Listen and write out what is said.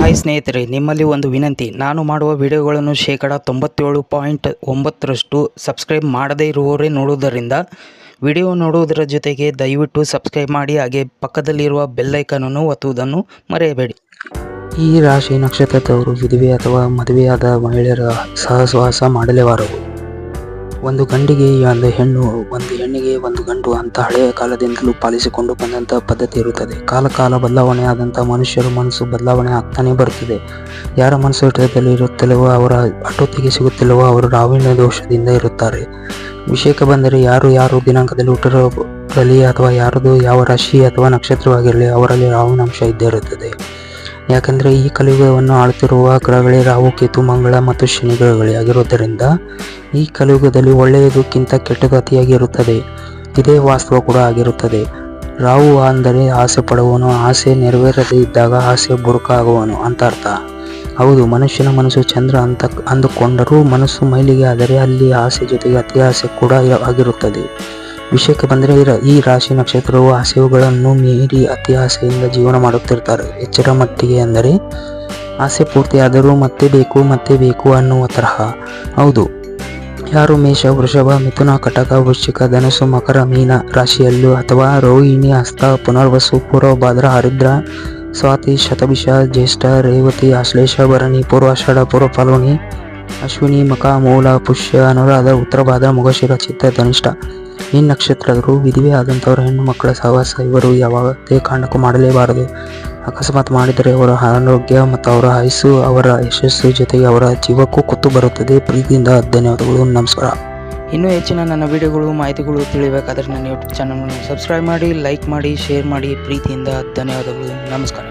Hi ಸ್ನೇಹಿತರೆ, ನಿಮ್ಮಲ್ಲಿ ಒಂದು ವಿನಂತಿ. ನಾನು ಮಾಡುವ ವಿಡಿಯೋಗಳನ್ನು ಶೇಕಡ ತೊಂಬತ್ತೇಳು ಪಾಯಿಂಟ್ ಒಂಬತ್ತರಷ್ಟು ಸಬ್ಸ್ಕ್ರೈಬ್ ಮಾಡದೇ ಇರುವವರೇ ನೋಡುವುದರಿಂದ ವಿಡಿಯೋ ನೋಡುವುದರ ಜೊತೆಗೆ ದಯವಿಟ್ಟು ಸಬ್ಸ್ಕ್ರೈಬ್ ಮಾಡಿ, ಹಾಗೆ ಪಕ್ಕದಲ್ಲಿರುವ ಬೆಲ್ಲೈಕನನ್ನು ಒತ್ತುವುದನ್ನು ಮರೆಯಬೇಡಿ. ಈ ರಾಶಿ ನಕ್ಷತ್ರದವರು ವಿಧವೆ ಅಥವಾ ಮದುವೆಯಾದ ಮಹಿಳೆಯರ ಸಹವಾಸ ಮಾಡಲೇಬಾರದು. ಒಂದು ಗಂಡಿಗೆ ಒಂದು ಹೆಣ್ಣು, ಒಂದು ಹೆಣ್ಣಿಗೆ ಒಂದು ಗಂಡು ಅಂತ ಹಳೆಯ ಕಾಲದಿಂದಲೂ ಪಾಲಿಸಿಕೊಂಡು ಬಂದಂತಹ ಪದ್ಧತಿ ಇರುತ್ತದೆ. ಕಾಲ ಕಾಲ ಬದಲಾವಣೆ ಆದಂತಹ ಮನುಷ್ಯರ ಮನಸ್ಸು ಬದಲಾವಣೆ ಆಗ್ತಾನೆ ಬರುತ್ತದೆ. ಯಾರ ಮನಸ್ಸು ಹಿಡಿತದಲ್ಲಿ ಇರುತ್ತಲ್ಲವೋ ಅವರ ಅಟೋತಿಗೆ ಸಿಗುತ್ತಿಲ್ಲವೋ ಅವರು ರಾವಿನ ದೋಷದಿಂದ ಇರುತ್ತಾರೆ. ವಿಷಯಕ್ಕೆ ಬಂದರೆ ಯಾರು ಯಾರು ದಿನಾಂಕದಲ್ಲಿ ಹುಟ್ಟಿರೋ ಅಥವಾ ಯಾರದು ಯಾವ ರಾಶಿ ಅಥವಾ ನಕ್ಷತ್ರವಾಗಿರಲಿ, ಅವರಲ್ಲಿ ರಾಹುವಿನ ಅಂಶ ಇದ್ದೇ ಇರುತ್ತದೆ. ಯಾಕಂದರೆ ಈ ಕಲಿಯುಗವನ್ನು ಆಳುತ್ತಿರುವ ಗ್ರಹಗಳೇ ರಾಹು, ಕೇತು, ಮಂಗಳ ಮತ್ತು ಶನಿ ಗ್ರಹಗಳೇ ಆಗಿರುವುದರಿಂದ ಈ ಕಲಿಯುಗದಲ್ಲಿ ಒಳ್ಳೆಯದಕ್ಕಿಂತ ಕೆಟ್ಟದು ಅತಿಯಾಗಿ ಇರುತ್ತದೆ ಇದೇ ವಾಸ್ತವ ಕೂಡ ಆಗಿರುತ್ತದೆ. ರಾಹು ಅಂದರೆ ಆಸೆ ಪಡುವವನು, ಆಸೆ ನೆರವೇರದೇ ಇದ್ದಾಗ ಆಸೆ ಬುರುಕಾಗುವನು ಅಂತ ಅರ್ಥ. ಹೌದು, ಮನುಷ್ಯನ ಮನಸ್ಸು ಚಂದ್ರ ಅಂತ ಅಂದುಕೊಂಡರೂ ಮನಸ್ಸು ಮೈಲಿಗೆ ಆದರೆ ಅಲ್ಲಿ ಆಸೆ ಜೊತೆಗೆ ಅತಿ ಆಸೆ ಕೂಡ ಆಗಿರುತ್ತದೆ. ವಿಷಯಕ್ಕೆ ಬಂದರೆ ಈ ರಾಶಿ ನಕ್ಷತ್ರವು ಆಸೆಗಳನ್ನು ಮೀರಿ ಅತಿ ಆಸೆಯಿಂದ ಜೀವನ ಮಾಡುತ್ತಿರ್ತಾರೆ ಎಚ್ಚರ ಮಟ್ಟಿಗೆ ಅಂದರೆ ಆಸೆ ಪೂರ್ತಿಯಾದರೂ ಮತ್ತೆ ಬೇಕು ಮತ್ತೆ ಬೇಕು ಅನ್ನುವ ತರಹ. ಹೌದು. ಯಾರು ಮೇಷ, ವೃಷಭ, ಮಿಥುನ, ಕಟಕ, ವೃಶ್ಚಿಕ ಧನಸು ಮಕರ, ಮೀನ ರಾಶಿಯಲ್ಲೂ ಅಥವಾ ರೋಹಿಣಿ ಹಸ್ತ ಪುನರ್ವಸು, ಪೂರ್ವ, ಭಾದ್ರ, ಹರಿದ್ರ, ಸ್ವಾತಿ, ಶತಭಿಷ, ಜ್ಯೇಷ್ಠ, ರೇವತಿ ಆಶ್ಲೇಷ ಭರಣಿ ಪೂರ್ವಾಷಾಢ ಪೂರ್ವ ಫಲೋನಿ, ಅಶ್ವಿನಿ, ಮಕ, ಮೂಲ, ಪುಷ್ಯ, ಅನುರಾಧ, ಉತ್ತರ ಭಾದ್ರ ಮುಗಶಿರ, ಚಿತ್ತ, ಧನಿಷ್ಠ. ಈ ನಕ್ಷತ್ರದರು ವಿಧಿವೆ ಆದಂಥವರ ಹೆಣ್ಣು ಮಕ್ಕಳ ಸಹವಾಸ ಇವರು ಯಾವುದೇ ಕಾರಣಕ್ಕೂ ಮಾಡಲೇಬಾರದು. ಅಕಸ್ಮಾತ್ ಮಾಡಿದರೆ ಅವರ ಆರೋಗ್ಯ ಮತ್ತು ಅವರ ಆಯಸ್ಸು ಅವರ ಯಶಸ್ಸು ಜೊತೆಗೆ ಅವರ ಜೀವಕ್ಕೂ ಕುತ್ತು ಬರುತ್ತದೆ. ಪ್ರೀತಿಯಿಂದ ಧನ್ಯವಾದಗಳು. ನಮಸ್ಕಾರ. ಇನ್ನೂ ಹೆಚ್ಚಿನ ನನ್ನ ವಿಡಿಯೋಗಳು, ಮಾಹಿತಿಗಳು ತಿಳಿಬೇಕಾದ್ರೆ ನನ್ನ ಯೂಟ್ಯೂಬ್ ಚಾನಲ್ನ ಸಬ್ಸ್ಕ್ರೈಬ್ ಮಾಡಿ ಲೈಕ್ ಮಾಡಿ ಶೇರ್ ಮಾಡಿ. ಪ್ರೀತಿಯಿಂದ ಧನ್ಯವಾದಗಳು. ನಮಸ್ಕಾರ.